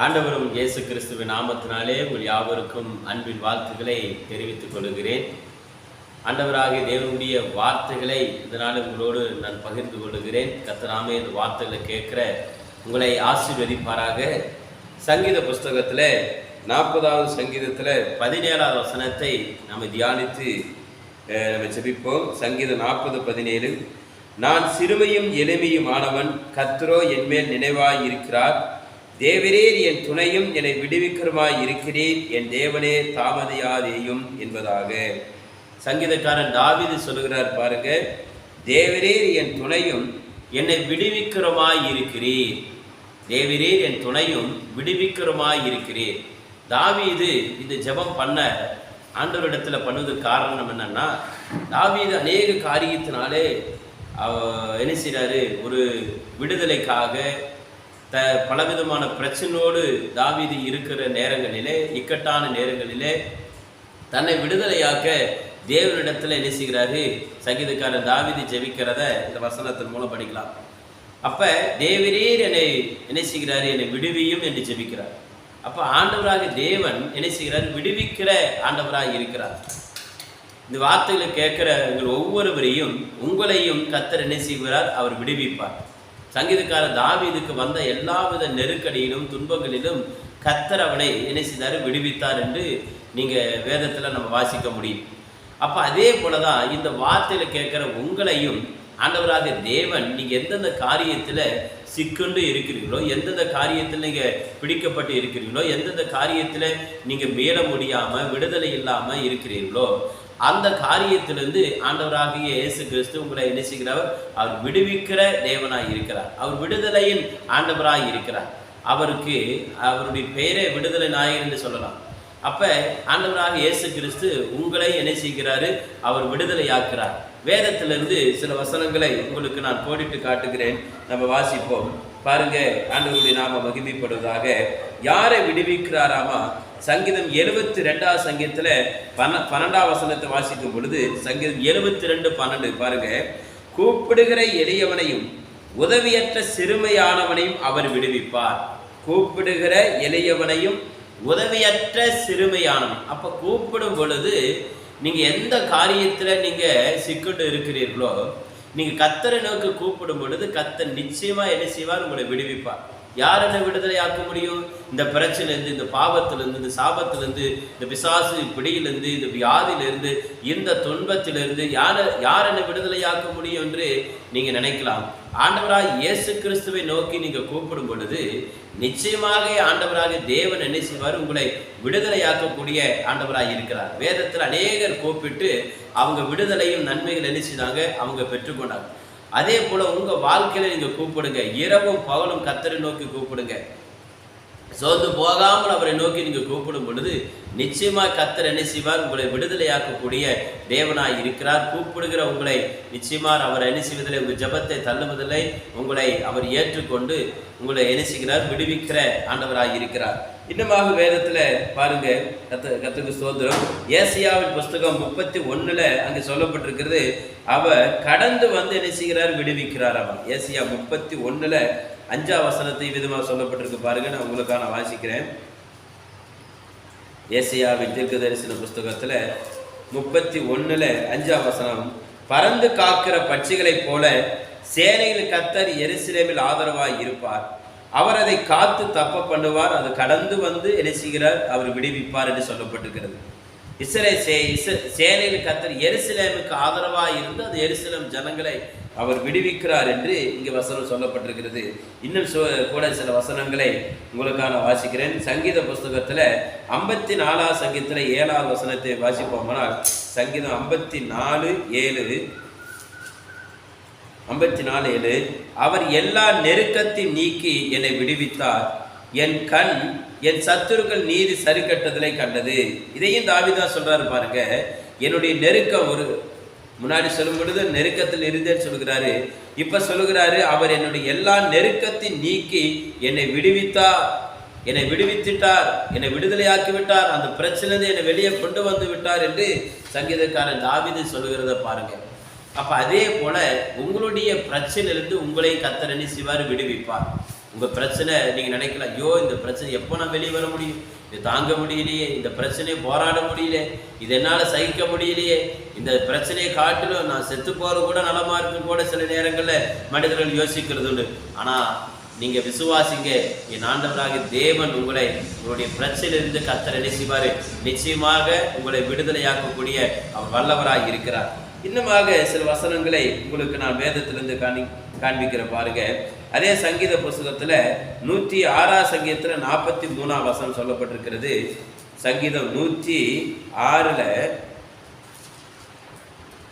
ஆண்டவரும் இயேசு கிறிஸ்துவின் நாமத்தினாலே உங்கள் யாவருக்கும் அன்பின் வாழ்த்துக்களை தெரிவித்துக் கொள்கிறேன். ஆண்டவராகிய தேவனுடைய வார்த்தைகளை இதனால் உங்களோடு நான் பகிர்ந்து கொள்கிறேன். கத்தராமே இந்த வார்த்தைகளை கேட்குற உங்களை ஆசீர்வதிப்பாராக. சங்கீத புஸ்தகத்தில் நாற்பதாவது சங்கீதத்தில் பதினேழாவது வசனத்தை நம்ம தியானித்து நம்ம ஜெபிப்போம். சங்கீதம் நாற்பது பதினேழு. நான் சிறுமையும் எளிமையும் ஆனவன் கத்ரோ என்மேல் நினைவாய் இருக்கிறார் தேவரீர் என் துணையும் என்னை விடுவிக்கிறமாய் இருக்கிறீர் என் தேவனே தாமதியாதேயும் என்பதாக. சங்கீதக்காரன் தாவிது சொல்லுகிறார் பாருங்க தேவரீர் என் துணையும் என்னை விடுவிக்கிறமாய் இருக்கிறீர். தேவரீர் என் துணையும் விடுவிக்கிறமாய் இருக்கிறீர். தாவீது இந்த ஜெபம் பண்ண ஆண்டவரிடத்தில் பண்ணுவதற்கு காரணம் என்னன்னா தாவீது அநேக காரியத்தினாலே என்ன செய்கிறாரு ஒரு விடுதலைக்காக த பலவிதமான பிரச்சனையோடு தாவீது இருக்கிற நேரங்களிலே இக்கட்டான நேரங்களிலே தன்னை விடுதலையாக்க தேவனிடத்தில் என்ன செய்கிறாரு? சங்கீதக்காரன் தாவிதி ஜெபிக்கிறத இந்த வசனத்தின் மூலம் படிக்கலாம். அப்ப தேவரீர் என்னை என்ன செய்கிறாரு? என்னை விடுவியும் என்று ஜெபிக்கிறார். அப்ப ஆண்டவராக தேவன் என்ன செய்கிறார்? விடுவிக்கிற ஆண்டவராக இருக்கிறார். இந்த வார்த்தைகளை கேட்குற உங்கள் ஒவ்வொருவரையும் உங்களையும் கத்தர் என்ன செய்கிறார்? அவர் விடுவிப்பார். சங்கீதக்கார தாவீதுக்கு வந்த எல்லாவித நெருக்கடியிலும் துன்பங்களிலும் கத்தர் அவனை என்ன செய்தார்? விடுவித்தார் என்று நீங்கள் வேதத்தில் நம்ம வாசிக்க முடியும். அப்போ அதே போலதான் இந்த வார்த்தையில் கேட்குற உங்களையும் ஆண்டவராக தேவன் நீங்கள் எந்தெந்த காரியத்தில் சிக்கொண்டு இருக்கிறீர்களோ எந்தெந்த காரியத்தில் நீங்கள் பிடிக்கப்பட்டு இருக்கிறீர்களோ எந்தெந்த காரியத்தில் நீங்கள் மீள முடியாமல் விடுதலை இல்லாமல் இருக்கிறீர்களோ அந்த காரியத்திலிருந்து ஆண்டவராகிய இயேசு கிறிஸ்து உங்களை என்ன செய்கிறவர் அவர் விடுவிக்கிற தேவனாய் இருக்கிறார். அவர் விடுதலையின் ஆண்டவராய் இருக்கிறார். அவருக்கு அவருடைய பெயரே விடுதலை நாயர் என்று சொல்லலாம். அப்ப ஆண்டவராக இயேசு கிறிஸ்து உங்களை என்ன செய்கிறாரு? அவர் விடுதலையாக்குறார். வேதத்திலிருந்து சில வசனங்களை உங்களுக்கு நான் போடிட்டு காட்டுகிறேன். நம்ம வாசிப்போம். பாருங்க ஆண்டவருடைய நாம மகிமைப்படுவதாக. யாரை விடுவிக்கிறாராமா? சங்கீதம் எழுபத்தி ரெண்டாவது சங்கீதத்தில் பன்ன பன்னெண்டாம் வசனத்தை வாசிக்கும் பொழுது சங்கீதம் எழுபத்தி ரெண்டு பன்னெண்டு பாருங்க. கூப்பிடுகிற எளியவனையும் உதவியற்ற சிறுமையானவனையும் அவர் விடுவிப்பார். கூப்பிடுகிற எளியவனையும் உதவியற்ற சிறுமையானவன். அப்ப கூப்பிடும் பொழுது நீங்க எந்த காரியத்துல நீங்க சிக்கிட்டு இருக்கிறீர்களோ நீங்கள் கத்தரை நோக்கி கூப்பிடும் பொழுது கத்தர் நிச்சயமாக என்ன செய்வார்? உங்களை விடுவிப்பார். யார் என்ன விடுதலை ஆக்க முடியும்? இந்த பிரச்சனைலேருந்து இந்த பாவத்திலேருந்து இந்த சாபத்திலேருந்து இந்த பிசாசு பிடியிலேருந்து இந்த வியாதியிலேருந்து இந்த துன்பத்திலேருந்து யார் யார் என்ன விடுதலையாக்க முடியும் என்று நீங்கள் நினைக்கலாம். ஆண்டவராக இயேசு கிறிஸ்துவை நோக்கி நீங்கள் கூப்பிடும் பொழுது நிச்சயமாக ஆண்டவராக தேவன் என்ன செய்வார்? உங்களை விடுதலையாக்கக்கூடிய ஆண்டவராக இருக்கிறார். வேதத்தில் அநேகர் கூப்பிட்டு அவங்க விடுதலையும் நன்மைகள் என்ன செய்தாங்க? அவங்க பெற்றுக்கொண்டாங்க. அதே போல உங்க வாழ்க்கையில நீங்க கூப்பிடுங்க. இரவும் பகலும் கத்தரை நோக்கி கூப்பிடுங்க. சோர்ந்து போகாமல் அவரை நோக்கி நீங்கள் கூப்பிடும் பொழுது நிச்சயமா கத்தர் என்ன செய்வார் உங்களை விடுதலையாக்கக்கூடிய தேவனாய் இருக்கிறார். கூப்பிடுகிற உங்களை நிச்சயமா அவர் என்ன செய்வதில்லை உங்கள் ஜெபத்தை தள்ளுவதில்லை. உங்களை அவர் ஏற்றுக்கொண்டு உங்களை என்ன செய்கிறார் விடுவிக்கிற ஆண்டவராய் இருக்கிறார். இன்னமாக வேதத்தில் பாருங்க கத்த கத்துக்கு சோதரம் ஏசியாவின் புஸ்தகம் முப்பத்தி ஒன்றில் அங்கே சொல்லப்பட்டிருக்கிறது அவர் கடந்து வந்து என்ன செய்கிறார் விடுவிக்கிறார் அவர். ஏசியா முப்பத்தி ஒன்றில் அஞ்சாம் வசனத்தை விதமாக சொல்லப்பட்டிருக்கு பாருங்க. நான் உங்களுக்காக நான் வாசிக்கிறேன். ஏசியாவின் தீர்க்க தரிசன புஸ்தகத்துல முப்பத்தி ஒண்ணுல அஞ்சாம் வசனம் பறந்து காக்கிற பட்சிகளைப் போல சேனையில் கத்தர் எருசலேமில் ஆதரவாய் இருப்பார். அவர் அதை காத்து தப்ப பண்ணுவார். அது கடந்து வந்து என்ன செய்கிறார்? அவர் விடுவிப்பார் என்று சொல்லப்பட்டிருக்கிறது. இஸ்ரே சே இஸ் சேனையில் கத்தர் எருசலேமுக்கு ஆதரவாய் இருந்து அது எருசலேம் ஜனங்களை அவர் விடுவிக்கிறார் என்று இங்கே வசனம் சொல்லப்பட்டிருக்கிறது. இன்னும் கூட சில வசனங்களை உங்களுக்கான வாசிக்கிறேன். சங்கீத புஸ்தகத்தில் ஐம்பத்தி நாலாவது சங்கீதத்தில் ஏழாவது வசனத்தை வாசிப்போம்னால் சங்கீதம் ஐம்பத்தி நாலு ஏழு. ஐம்பத்தி நாலு ஏழு. அவர் எல்லா நெருக்கத்தையும் நீக்கி என்னை விடுவித்தார். என் கண் என் சத்துருக்கள் நீதி சரி கட்டுதலை கண்டது. இதையும் தாவிதா சொல்கிறார் பாருங்க. என்னுடைய நெருக்கம் ஒரு முன்னாடி சொல்லும் பொழுது நெருக்கத்தில் இருந்தேன்னு சொல்கிறாரு இப்ப சொல்லுகிறாரு அவர் என்னுடைய எல்லா நெருக்கத்தையும் நீக்கி என்னை விடுவித்தார். என்னை விடுவித்துட்டார். என்னை விடுதலையாக்கி விட்டார் அந்த பிரச்சனை என்னை வெளியே கொண்டு வந்து விட்டார் என்று சங்கீதக்காரன் தாவிது சொல்லுகிறத பாருங்க. அப்ப அதே போல உங்களுடைய பிரச்சனையிலிருந்து உங்களை கத்தரணி என்ன விடுவிப்பார். உங்க பிரச்சனை நீங்க நினைக்கலாம் ஐயோ இந்த பிரச்சனை எப்போ நான் வெளியே வர முடியும்? இது தாங்க முடியலையே இந்த பிரச்சனையை போராட முடியல இது என்னால் சகிக்க முடியலையே இந்த பிரச்சனையை காட்டிலும் நான் செத்து போகிற கூட நலமாக இருக்கும் கூட சில நேரங்களில் மனிதர்கள் யோசிக்கிறது உண்டு. ஆனால் நீங்கள் விசுவாசிங்க என் ஆண்டவராக தேவன் உங்களை உங்களுடைய பிரச்சனையிலிருந்து கத்தர் என்ன நிச்சயமாக உங்களை விடுதலையாக்கக்கூடிய அவர் வல்லவராக இருக்கிறார். இன்னுமாக சில வசனங்களை உங்களுக்கு நான் வேதத்திலிருந்து காணி காண்பிக்கிற பாருங்க. அதே சங்கீத புஸ்தகத்துல நூத்தி ஆறாம் சங்கீதத்துல நாற்பத்தி மூணாம் வசனம் சொல்லப்பட்டிருக்கிறது. சங்கீதம் நூற்றி ஆறுல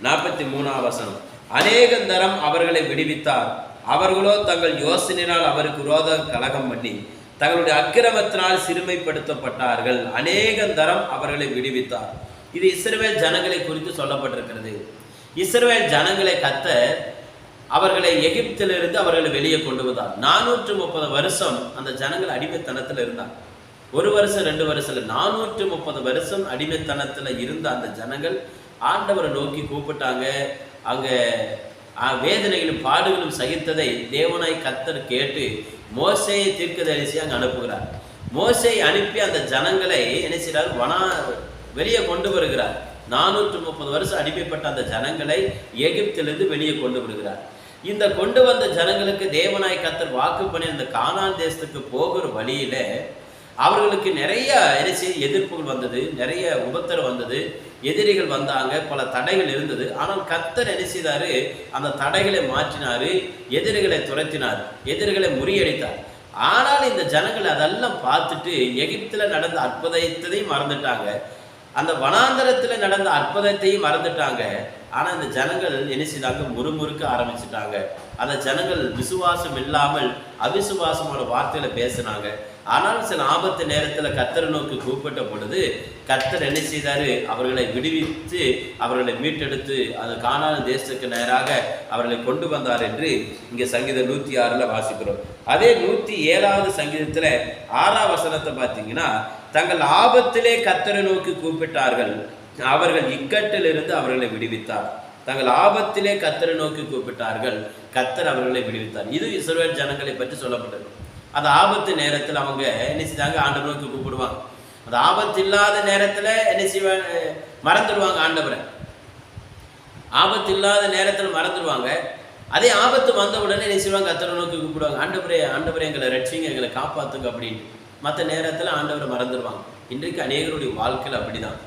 நாற்பத்தி மூணாம் வசனம். அநேக தரம் அவர்களை விடுவித்தார். அவர்களோ தங்கள் யோசனையினால் அவருக்கு விரோத கலகம் பண்ணி தங்களுடைய அக்கிரமத்தினால் சிறுமைப்படுத்தப்பட்டார்கள். அநேக தரம் அவர்களை விடுவித்தார். இது இஸ்ரவேல் ஜனங்களை குறித்து சொல்லப்பட்டிருக்கிறது. இஸ்ரவேல் ஜனங்களை கத்த அவர்களை எகிப்திலிருந்து அவர்களை வெளியே கொண்டு வந்தார். நானூற்று முப்பது வருஷம் அந்த ஜனங்கள் அடிமைத்தனத்தில் இருந்தார் ஒரு வருஷம் ரெண்டு வருஷம் நானூற்று முப்பது வருஷம் அடிமைத்தனத்தில் இருந்த அந்த ஜனங்கள் ஆண்டவரை நோக்கி கூப்பிட்டாங்க. அங்கே வேதனைகளும் பாடுகளும் சகித்ததை தேவனாய் கத்தர் கேட்டு மோசையை தீர்க்கதரிசி அங்கே அனுப்புகிறார். மோசை அனுப்பி அந்த ஜனங்களை என்ன செய்கிறார் வனா வெளியே கொண்டு வருகிறார். நானூற்று முப்பது வருஷம் அடிமைப்பட்ட அந்த ஜனங்களை எகிப்திலிருந்து வெளியே கொண்டு வருகிறார். இந்த கொண்டு வந்த ஜனங்களுக்கு தேவனாய் கத்தர் வாக்கு பண்ணி அந்த கானான் தேசத்துக்கு போகிற வழியில அவர்களுக்கு நிறைய என்ன எதிர்ப்புகள் வந்தது நிறைய உபத்திரம் வந்தது எதிரிகள் வந்தாங்க பல தடைகள் இருந்தது. ஆனால் கத்தர் என்ன செய்தாரு? அந்த தடைகளை மாற்றினாரு எதிரிகளை துரத்தினார் எதிரிகளை முறியடித்தார். ஆனால் இந்த ஜனங்கள் அதெல்லாம் பார்த்துட்டு எகிப்துல நடந்த அற்புதத்தையும் மறந்துட்டாங்க. அந்த வனாந்தரத்தில் நடந்த அற்புதத்தையும் மறந்துட்டாங்க. ஆனால் இந்த ஜனங்கள் என்ன செய்தாங்க? முறுமுறுக்க ஆரம்பிச்சிட்டாங்க. அந்த ஜனங்கள் விசுவாசம் இல்லாமல் அவிசுவாசமான வார்த்தையில பேசினாங்க. ஆனால் சில ஆபத்து நேரத்தில் கத்தரை நோக்கி கூப்பிட்ட பொழுது கத்தர் என்ன செய்தாரு? அவர்களை விடுவித்து அவர்களை மீட்டெடுத்து அந்த காணாத தேசத்துக்கு நேராக அவர்களை கொண்டு வந்தார் என்று இங்கே சங்கீதம் நூற்றி ஆறில் வாசிக்கிறோம். அதே நூற்றி ஏழாவது சங்கீதத்தில் ஆறாம் வசனத்தை பார்த்தீங்கன்னா தங்கள் ஆபத்திலே கத்தரை நோக்கி கூப்பிட்டார்கள். அவர்கள் இக்கட்டிலிருந்து அவர்களை விடுவித்தார். தங்கள் ஆபத்திலே கத்தரை நோக்கி கூப்பிட்டார்கள். கத்தர் அவர்களை விடுவித்தார். இது இஸ்ரேல் ஜனங்களை பற்றி சொல்லப்பட்டது. அந்த ஆபத்து நேரத்தில் அவங்க என்ன செய்தாங்க? ஆண்டவர் நோக்கி கூப்பிடுவாங்க. அந்த ஆபத்து இல்லாத நேரத்தில் என்ன செய்வாங்க? மறந்துடுவாங்க ஆண்டவரை. ஆபத்து இல்லாத நேரத்தில் மறந்துடுவாங்க. அதே ஆபத்து வந்த உடனே என்ன செய்வாங்க? கத்தரை நோக்கி கூப்பிடுவாங்க. ஆண்டவரே ஆண்டவரே எங்களை ரட்சிங்க எங்களை காப்பாற்றுங்க அப்படின்னு. மற்ற நேரத்தில் ஆண்டவரை மறந்துடுவாங்க இன்றைக்கு அநேகருடைய வாழ்க்கையில் அப்படிதான்.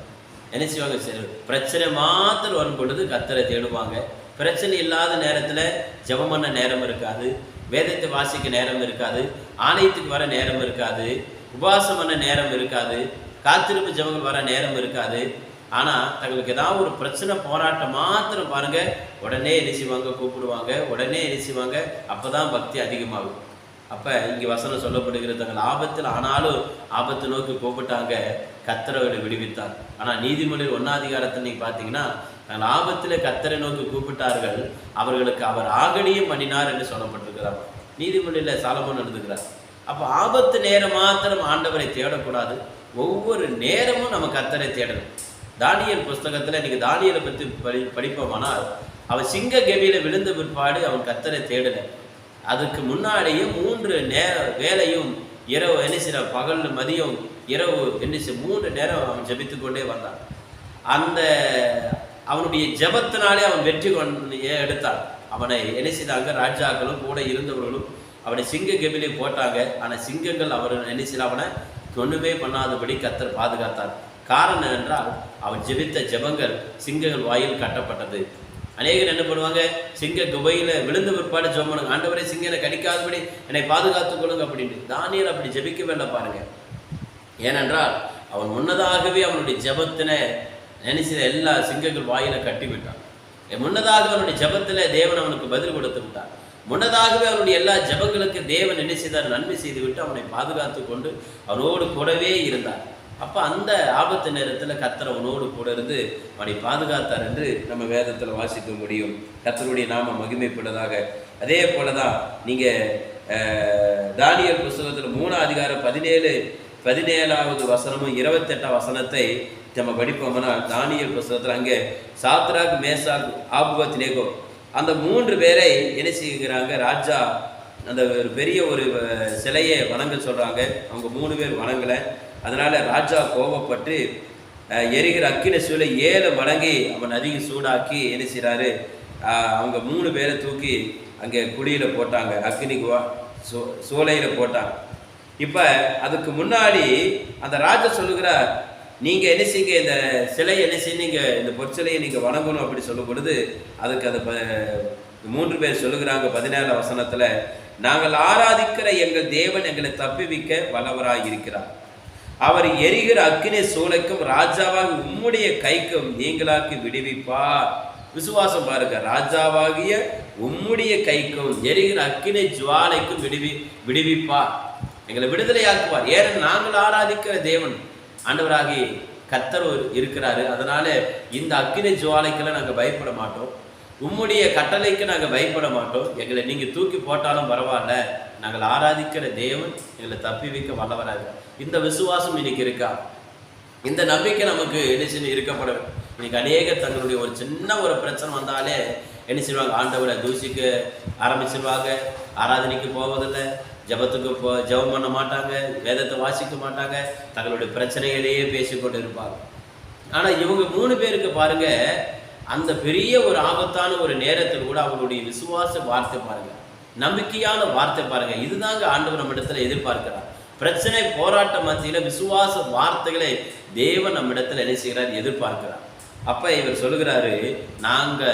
என்ன செய்வாங்க? சரி பிரச்சனை மாத்திரம் வரும் பொழுது கத்தரை தேடுவாங்க. பிரச்சனை இல்லாத நேரத்தில் ஜபம் பண்ண நேரம் இருக்காது. வேதத்தை வாசிக்க நேரம் இருக்காது. ஆலயத்துக்கு வர நேரம் இருக்காது. உபவாசம் பண்ண நேரம் இருக்காது. காத்திருப்பு ஜபங்கள் வர நேரம் இருக்காது. ஆனால் தங்களுக்கு ஏதாவது ஒரு பிரச்சனை போராட்டம் மாத்திரம் பாருங்கள் உடனே என்ன செய்வாங்க? கூப்பிடுவாங்க. உடனே என்ன செய்வாங்க? அப்போ தான் பக்தி அதிகமாகும். அப்போ இங்கே வசனம் சொல்லப்படுகிறது தங்கள் ஆபத்தில் ஆனாலும் ஆபத்து நோக்கி கூப்பிட்டாங்க கத்தரவரை விடுவித்தார். ஆனால் நீதிமொழியில் ஒன்னாதிகாரத்தில் நீங்கள் பார்த்தீங்கன்னா தங்கள் கத்தரை நோக்கி கூப்பிட்டார்கள் அவர்களுக்கு அவர் ஆகடியும் பண்ணினார் என்று சொல்லப்பட்டிருக்கிறார். நீதிமொழியில சாலமோன் எழுதுகிறார். அப்போ ஆபத்து நேரம் மாத்திரம் ஆண்டவரை தேடக்கூடாது. ஒவ்வொரு நேரமும் நம்ம கத்தரை தேடணும். தானியல் புஸ்தகத்தில் இன்றைக்கி தானியலை பற்றி படி படிப்போமானால் அவன் சிங்க கவியில விழுந்த பிற்பாடு அவன் கத்தரை தேடலை. அதுக்கு முன்னாடியே மூன்று நேர வேலையும் இரவு என்ன பகல் மதியம் இரவு என்ன செய்ய மூன்று நேரம் அவன் ஜபித்து கொண்டே வந்தான். அந்த அவனுடைய ஜெபத்தினாலே அவன் வெற்றி கொண்டு எடுத்தான். அவனை என்ன செய்தாங்க ராஜாக்களும் கூட இருந்தவர்களும் அவனை சிங்க கபிலே போட்டாங்க. ஆனால் சிங்கங்கள் அவர் என்ன செய்யல அவனை ஒண்ணுமே பண்ணாதபடி கத்தர் பாதுகாத்தார். காரணம் என்றால் அவன் ஜெபித்த ஜெபங்கள் சிங்கங்கள் வாயில் கட்டப்பட்டது. அநேகர் என்ன பண்ணுவாங்க? சிங்க குபையில் விழுந்த பிற்பாடு ஜெபம் பண்ணுங்க ஆண்டவரே சிங்கனை கடிக்காதபடி என்னை பாதுகாத்துக் கொள்ளுங்க அப்படின்னு தானியர் அப்படி ஜபிக்க வேண்டாம் பாருங்க. ஏனென்றால் அவன் முன்னதாகவே அவனுடைய ஜெபத்தினை நினைச்சத எல்லா சிங்கங்கள் வாயில கட்டி விட்டான். முன்னதாக அவனுடைய ஜபத்தில் தேவன் அவனுக்கு பதில் கொடுத்து விட்டான் முன்னதாகவே அவனுடைய எல்லா ஜபங்களுக்கு தேவன் என்ன நன்மை செய்துவிட்டு அவனை பாதுகாத்து கொண்டு அவனோடு கூடவே இருந்தான் அப்போ அந்த ஆபத்து நேரத்தில் கத்தர் அவனோடு கூட இருந்து அவனை பாதுகாத்தார் என்று நம்ம வேதத்தில் வாசிக்க முடியும். கத்தருடைய நாம மகிமைப்பட்டதாக அதே போல தான் நீங்கள் தானியல் புஸ்தகத்தில் மூணாம் அதிகாரம் பதினேழு பதினேழாவது வசனமும் இருபத்தெட்டாம் வசனத்தை நம்ம படிப்போம்னா தானியல் புஸ்தகத்தில் அங்கே சாத்ராக் மேசாக் ஆபுவத் நேகோ. அந்த மூன்று பேரை என்ன செய்கிறாங்க? ராஜா அந்த ஒரு பெரிய ஒரு சிலையை வணங்க சொல்கிறாங்க அவங்க மூணு பேர் வணங்கலை. அதனால் ராஜா கோபப்பட்டு எரிகிற அக்கின சூழலை ஏழு மடங்கி அவன் அதிக சூடாக்கி என்ன செய்கிறாரு அவங்க மூணு பேரை தூக்கி அங்கே குழியில் போட்டாங்க. அக்னி சோ சோலையில் போட்டாங்க. இப்போ அதுக்கு முன்னாடி அந்த ராஜா சொல்லுகிறார் நீங்கள் என்ன செய்யுங்க இந்த சிலையை என்ன செய்யுங்க இந்த பொற்சிலையை நீங்கள் வணங்கணும் அப்படி சொல்லும் பொழுது அதுக்கு அந்த ப- மூன்று பேர் சொல்லுகிறாங்க பதினேழு வசனத்தில் நாங்கள் ஆராதிக்கிற எங்கள் தேவன் எங்களை தப்பிவிக்க வல்லவராக இருக்கிறார் அவர் எரிகிற அக்கினி சூளைக்கும் ராஜாவாக உம்முடைய கைக்கும் நீங்களாக்கி விடுவிப்பார். விசுவாசம் பாருங்க ராஜாவாகிய உம்முடைய கைக்கும் எரிகிற அக்கினி ஜுவாலைக்கும் விடுவி விடுவிப்பார். எங்களை விடுதலையாக்குவார். ஏன் நாங்கள் ஆராதிக்கிற தேவன் ஆண்டவராகி கத்தர் ஒரு இருக்கிறாரு. அதனால இந்த அக்கினை ஜுவாலைக்கெல்லாம் நாங்கள் பயப்பட மாட்டோம். உம்முடைய கட்டளைக்கு நாங்கள் பயப்பட மாட்டோம். எங்களை நீங்கள் தூக்கி போட்டாலும் பரவாயில்ல. நாங்கள் ஆராதிக்கிற தேவன் எங்களை தப்பி வைக்க வல்லவராக. இந்த விசுவாசம் இன்னைக்கு இருக்கா? இந்த நம்பிக்கை நமக்கு என்ன செய்ய இருக்கப்பட இன்னைக்கு அநேக தங்களுடைய ஒரு சின்ன ஒரு பிரச்சனை வந்தாலே என்ன செய்வாங்க? ஆண்டவரை தூசிக்க ஆரம்பிச்சிருவாங்க. ஆராதனைக்கு போவதில்லை. ஜெபத்துக்கு போ ஜெபம் பண்ண மாட்டாங்க. வேதத்தை வாசிக்க மாட்டாங்க. தங்களுடைய பிரச்சனைகளையே பேசிக்கொண்டு இருப்பாங்க. ஆனால் இவங்க மூணு பேருக்கு பாருங்கள் அந்த பெரிய ஒரு ஆபத்தான ஒரு நேரத்தில் கூட அவங்களுடைய விசுவாச வார்த்தை பாருங்க. நம்பிக்கையான வார்த்தை பாருங்க. இதுதாங்க ஆண்டவர் நம்ம இடத்துல எதிர்பார்க்கிறார். பிரச்சனை போராட்ட மத்தியில விசுவாச வார்த்தைகளை தேவன் நம்ம இடத்துல என்ன செய்கிறார்? எதிர்பார்க்கிறார். அப்ப இவர் சொல்லுகிறாரு நாங்க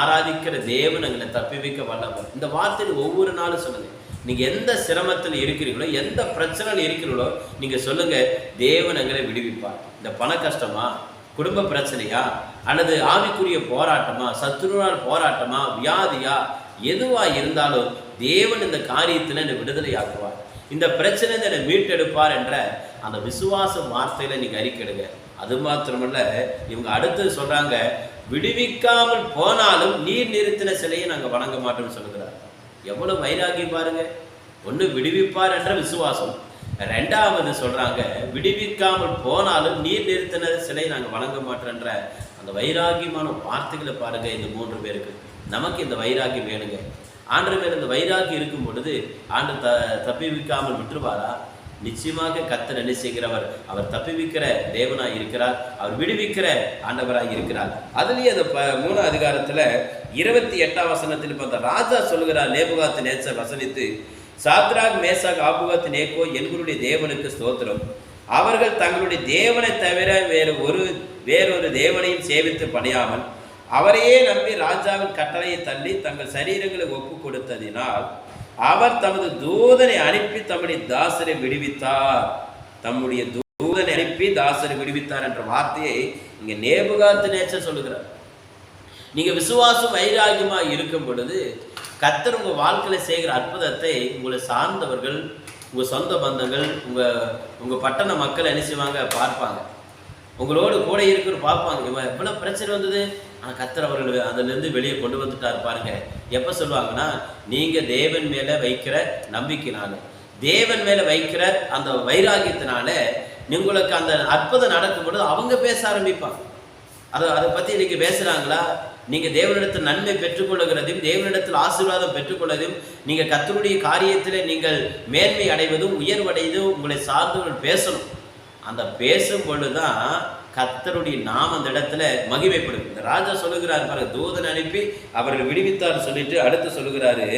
ஆராதிக்கிற தேவன் எங்களை தப்பி வைக்க வல்லவர். இந்த வார்த்தையை ஒவ்வொரு நாளும் சொல்லுங்க. நீங்க எந்த சிரமத்தில் இருக்கிறீங்களோ எந்த பிரச்சனையில் இருக்கிறீங்களோ நீங்க சொல்லுங்க தேவன் எங்களை விடுவிப்பார். இந்த பண கஷ்டமா? குடும்ப பிரச்சனையா அல்லது ஆவிக்குரிய போராட்டமா சத்துருவால் போராட்டமா வியாதியா எதுவா இருந்தாலும் தேவன் இந்த காரியத்தில் என்னை விடுதலை ஆக்குவார் இந்த பிரச்சனை என்னை மீட்டெடுப்பார் என்ற அந்த விசுவாச வார்த்தையில நீங்க அறிக்கையிடுங்க அது மாத்திரமல்ல இவங்க அடுத்து சொல்றாங்க விடுவிக்காமல் போனாலும் நீர் நிறுத்தின சிலையை நாங்க வணங்க மாட்டோம்னு சொல்லுகிறார். எவ்வளவு வைராகியம் பாருங்க. ஒன்று விடுவிப்பார் என்ற விசுவாசம். ரெண்டாவது சொல்றாங்க விடுவிக்காமல் போனாலும் நீர் நிறுத்தின சிலை நாங்கள் வழங்க மாட்டோன்ற அந்த வைராகியமான வார்த்தைகளை பாருங்க இந்த மூன்று பேருக்கு. நமக்கு இந்த வைராகியம் வேணுங்க. ஆண்டு பேர் இந்த வைராகியம் இருக்கும் பொழுது ஆண்டு த தப்பிவிக்காமல் விட்டுருவாரா? நிச்சயமாக கத்தர் என்ன செய்கிறவர் அவர் தப்பிவிக்கிற தேவனாய் இருக்கிறார் அவர் விடுவிக்கிற ஆண்டவராய் இருக்கிறார். அதுலேயே அந்த ப- மூணு அதிகாரத்தில் இருபத்தி எட்டாம் வசனத்தில் இப்ப அந்த ராஜா சொல்லுகிறார் நேபுகாத்து நேச்சர் வசனித்து சாத்ராக் மேசாக் ஆபுகத் நேக்கோ என்களுடைய தேவனுக்கு ஸ்தோத்திரம். அவர்கள் தங்களுடைய தேவனை தவிர வேறு ஒரு வேறொரு தேவனையும் சேவித்து பணியாமல் அவரையே நம்பி ராஜாவின் கட்டளையை தள்ளி தங்கள் சரீரங்களை ஒப்பு கொடுத்ததினால் அவர் தமது தூதனை அனுப்பி தம்முடைய தாசரை விடுவித்தார். தம்முடைய தூதனை அனுப்பி தாசரை விடுவித்தார் என்ற வார்த்தையை இங்கே நேபுகாத்து நேச்சர் சொல்லுகிறார். நீங்கள் விசுவாசம் வைராகியமாக இருக்கும் பொழுது கத்தர் உங்கள் வாழ்க்கையில் செய்கிற அற்புதத்தை உங்களை சார்ந்தவர்கள் உங்கள் சொந்த பந்தங்கள் உங்கள் உங்கள் பட்டண மக்கள் என்ன செய்வாங்க? பார்ப்பாங்க. உங்களோடு கூட இருக்கிற பார்ப்பாங்க. இவன் எவ்வளோ பிரச்சனை வந்தது. ஆனால் கத்தர் அவர்கள் அதுலேருந்து வெளியே கொண்டு வந்துட்டார் பாருங்க. எப்போ சொல்லுவாங்கன்னா நீங்கள் தேவன் மேலே வைக்கிற நம்பிக்கைனால தேவன் மேலே வைக்கிற அந்த வைராகியத்தினால உங்களுக்கு அந்த அற்புதம் நடக்கும் பொழுது அவங்க பேச ஆரம்பிப்பாங்க. அதை அதை பற்றி இன்னைக்கு பேசுகிறாங்களா நீங்கள் தேவனிடத்தில் நன்மை பெற்றுக்கொள்ளுகிறதையும் தேவனிடத்தில் ஆசீர்வாதம் பெற்றுக்கொள்வதையும் நீங்கள் கத்தருடைய காரியத்தில் நீங்கள் மேன்மை அடைவதும் உயர்வடைவதும் உங்களை சார்ந்தவர்கள் பேசணும். அந்த பேசும் பொழுதுதான் கத்தருடைய நாம் அந்த இடத்துல மகிமைப்படும். இந்த ராஜா சொல்லுகிறார் பாருங்க தூதன் அனுப்பி அவர்கள் விடுவித்தார் சொல்லிட்டு அடுத்து சொல்லுகிறாரு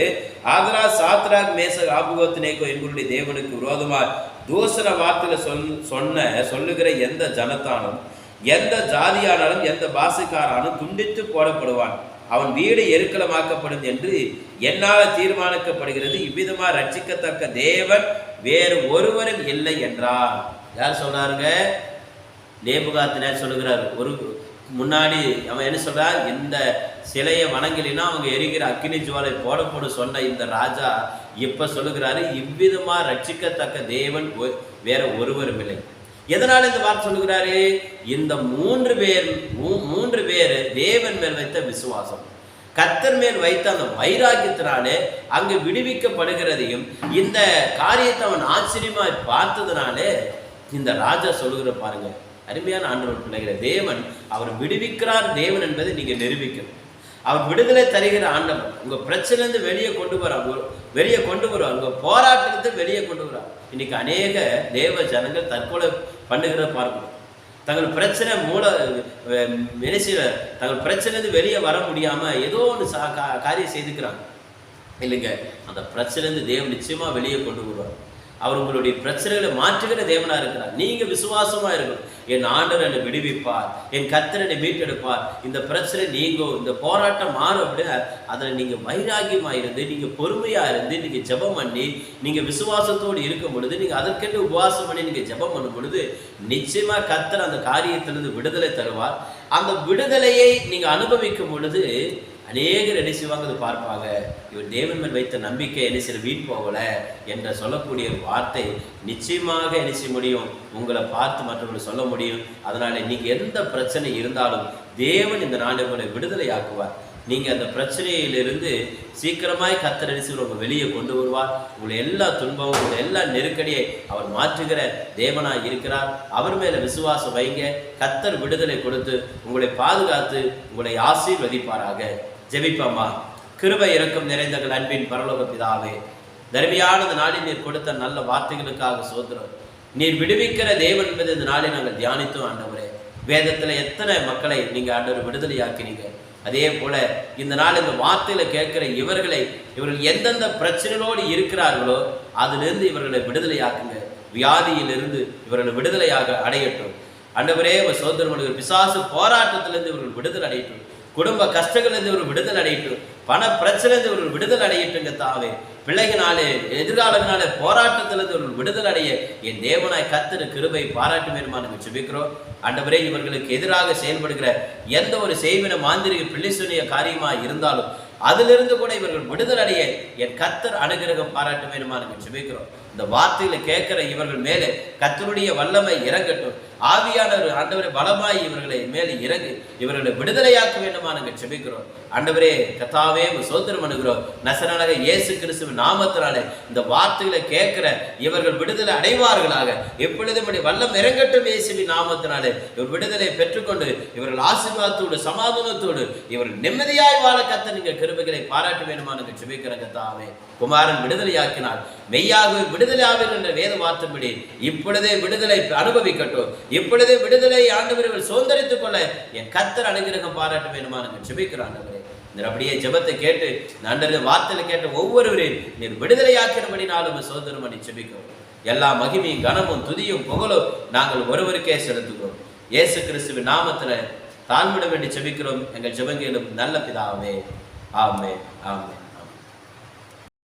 ஆதரா சாத்ராக் மேச ஆபுகத்தினேக்கோ எங்களுடைய தேவனுக்கு விரோதமாக தூசர வார்த்தையில சொல் சொன்ன சொல்லுகிற எந்த ஜனத்தானும் எந்த ஜாதியானாலும் எந்த பாசைக்காரானும் துண்டித்து போடப்படுவான். அவன் வீடு எருக்கலமாக்கப்படும் என்று என்னால் தீர்மானிக்கப்படுகிறது. இவ்விதமாக ரட்சிக்கத்தக்க தேவன் வேறு ஒருவரும் இல்லை என்றார். யார் சொல்றாருங்க? நேபுகாத்தினர் சொல்லுகிறார். ஒரு முன்னாடி அவன் என்ன சொல்றான்? இந்த சிலையை வணங்கலினா அவங்க எரிகிற அக்கினி ஜுவாலை போடப்படும் சொன்ன இந்த ராஜா இப்ப சொல்லுகிறாரு. இவ்விதமா ரட்சிக்கத்தக்க தேவன் வேற ஒருவரும் இல்லை. எதனால் இந்த வார்த்தை சொல்லுகிறாரு? இந்த மூன்று பேர் மூ- மூன்று பேர் தேவன் மேல் வைத்த விசுவாசம். கத்தர் மேல் வைத்த அந்த வைராக்கியத்தினாலே அங்கு விடுவிக்கப்படுகிறதையும் இந்த காரியத்தை அவன் ஆச்சரியமாய் பார்த்ததுனாலே இந்த ராஜா சொல்லுகிற பாருங்க. அருமையான ஆண்டவர் பிள்ளைகிற தேவன் அவர் விடுவிக்கிறார். தேவன் என்பதை நீங்க நிரூபிக்கணும். அவர் விடுதலை தருகிற ஆண்டவர் உங்க பிரச்சனைலேருந்து வெளியே கொண்டு வர வெளியே கொண்டு வருவார். உங்க போராட்டத்தை வெளியே கொண்டு வருவார். இன்னைக்கு அநேக தேவ ஜனங்கள் தற்கொலை பண்ணுகிறத பார்க்கணும். தங்கள் பிரச்சனை மூல மெரிசில தங்கள் பிரச்சனைலேருந்து வெளியே வர முடியாம ஏதோ ஒன்று சா கா- காரியம் செய்துக்கிறாங்க. இல்லைங்க அந்த பிரச்சனைலேருந்து தேவன் நிச்சயமா வெளியே கொண்டு வருவார். அவர் உங்களுடைய பிரச்சனைகளை மாற்றுகிற தேவனா இருக்கிறார். நீங்க விசுவாசமா இருக்கணும். என் ஆண்டவர் என்னை விடுவிப்பார். என் கத்தர் என்னை மீட்டெடுப்பார். இந்த பிரச்சனை நீங்கள் இந்த போராட்டம் மாறும் அப்படின்னா அதில் நீங்கள் வைராகியமாக இருந்து நீங்கள் பொறுமையாக இருந்து நீங்கள் ஜெபம் பண்ணி நீங்கள் விசுவாசத்தோடு இருக்கும் பொழுது நீங்கள் அதற்கென்று உபவாசம் பண்ணி நீங்கள் ஜெபம் பண்ணும் பொழுது நிச்சயமாக கத்தர் அந்த காரியத்திலிருந்து விடுதலை தருவார். அந்த விடுதலையை நீங்கள் அனுபவிக்கும் பொழுது அநேகர் என்ன செய்வாங்க அதை பார்ப்பாங்க. இவர் தேவன் மேல் வைத்த நம்பிக்கை என்ன செய்ய வீண் போகல என்ற சொல்லக்கூடிய வார்த்தை நிச்சயமாக என்ன செய்ய முடியும். உங்களை பார்த்து மற்றவர்கள் சொல்ல முடியும். அதனால நீங்கள் எந்த பிரச்சனை இருந்தாலும் தேவன் இந்த நாடு உங்களை விடுதலை ஆக்குவார் நீங்கள் அந்த பிரச்சனையிலிருந்து சீக்கிரமாய் கத்தர் என்ன செய்வார் வெளியே கொண்டு வருவார். உங்களை எல்லா துன்பமும் உங்களை எல்லா நெருக்கடியை அவர் மாற்றுகிற தேவனாக இருக்கிறார். அவர் மேலே விசுவாசம் வைங்க. கத்தர் விடுதலை கொடுத்து உங்களை பாதுகாத்து உங்களை ஆசீர்வதிப்பாராக. ஜெபிப்போமா? கிருபை இறக்கும் நிறைந்தங்கள் அன்பின் பரலோக பிதாவே தர்மியான இந்த நாளில் நீர் கொடுத்த நல்ல வார்த்தைகளுக்காக சோதரம் நீர் விடுவிக்கிற தேவன் என்பது இந்த நாளை நாங்கள் தியானித்தோம் ஆண்டவரே. வேதத்துல எத்தனை மக்களை நீங்க ஆண்டவர் விடுதலையாக்கினீங்க? அதே போல இந்த நாள் இந்த வார்த்தையில கேட்கிற இவர்களை இவர்கள் எந்தெந்த பிரச்சனைகளோடு இருக்கிறார்களோ அதிலிருந்து இவர்களை விடுதலையாக்குங்க. வியாதியிலிருந்து இவர்களை விடுதலையாக அடையட்டும். அண்டவரே சோதரமனுக்கு பிசாசு போராட்டத்திலிருந்து இவர்கள் விடுதலை அடையட்டும். குடும்ப கஷ்டங்கள்லேருந்து ஒரு விடுதல் அடையட்டும் பண பிரச்சனை இவர்கள் விடுதல் அடையட்டுங்க தாவே. பிள்ளைகளாலே எதிர்காலங்களாலே போராட்டத்திலிருந்து இவர்கள் விடுதல் அடைய என் தேவனாய் கத்திர கிருபை பாராட்டு வேணுமானு சுபிக்கிறோம் ஆண்டவரே இவர்களுக்கு எதிராக செயல்படுகிற எந்த ஒரு செய்வின மாந்திரிக பிள்ளை காரியமாக இருந்தாலும் அதிலிருந்து கூட இவர்கள் விடுதல் அடைய என் கத்தர் அனுகிரகம் பாராட்ட வேணுமானு சுபிக்கிறோம் இந்த வார்த்தையில கேட்கிற இவர்கள் மேலே கத்தருடைய வல்லமை இறங்கட்டும். ஆவியானவர் ஆண்டவரே பலமாய் இவர்களை மேலே இறங்கு. இவர்களை விடுதலையாக்க வேண்டுமா நாங்கள் செபிக்கிறோம் ஆண்டவரே கத்தாவே உங்க சோத்திரம் அணுகிறோம் நசனாக இயேசு கிறிஸ்துவ நாமத்தினாலே இந்த வார்த்தைகளை கேட்கிற இவர்கள் விடுதலை அடைவார்களாக. எப்பொழுதும் வல்லம் இறங்கட்டும் இயேசுவின் நாமத்தினாலே. இவர் விடுதலை பெற்றுக்கொண்டு இவர்கள் ஆசீர்வாதத்தோடு சமாதானத்தோடு இவர்கள் நிம்மதியாய் வாழ கத்த நீங்க கிருபைகளை பாராட்ட வேண்டுமா நாங்கள் செபிக்கிற கத்தாவே குமாரன் விடுதலையாக்கினார். மெய்யாகவே விடுதலை ஆவீர்கள் என்ற வேதம் மாற்றும்படி இப்பொழுதே விடுதலை அனுபவிக்கட்டும். இப்பொழுதே விடுதலை ஆண்டவர்கள் சுதந்திரித்துக் கொள்ள என் கத்தர் அனுகிரகம் பாராட்ட வேண்டுமா நாங்கள் செபிக்கிறோம் ஆண்டவரே. நீர் அப்படியே ஜெபத்தை கேட்டு நன்றி வார்த்தையில கேட்ட ஒவ்வொருவரையும் நீர் விடுதலையாக்கினபடி நாளும் சுதந்திரம் பண்ணி செபிக்கிறோம் எல்லா மகிமையும் கனமும் துதியும் புகழும் நாங்கள் ஒருவருக்கே செலுத்துகிறோம். இயேசு கிறிஸ்துவின் நாமத்துல தாழ்மிட வேண்டி செபிக்கிறோம் எங்கள் ஜெபங்களும் நல்ல பிதாவே. ஆமே ஆமே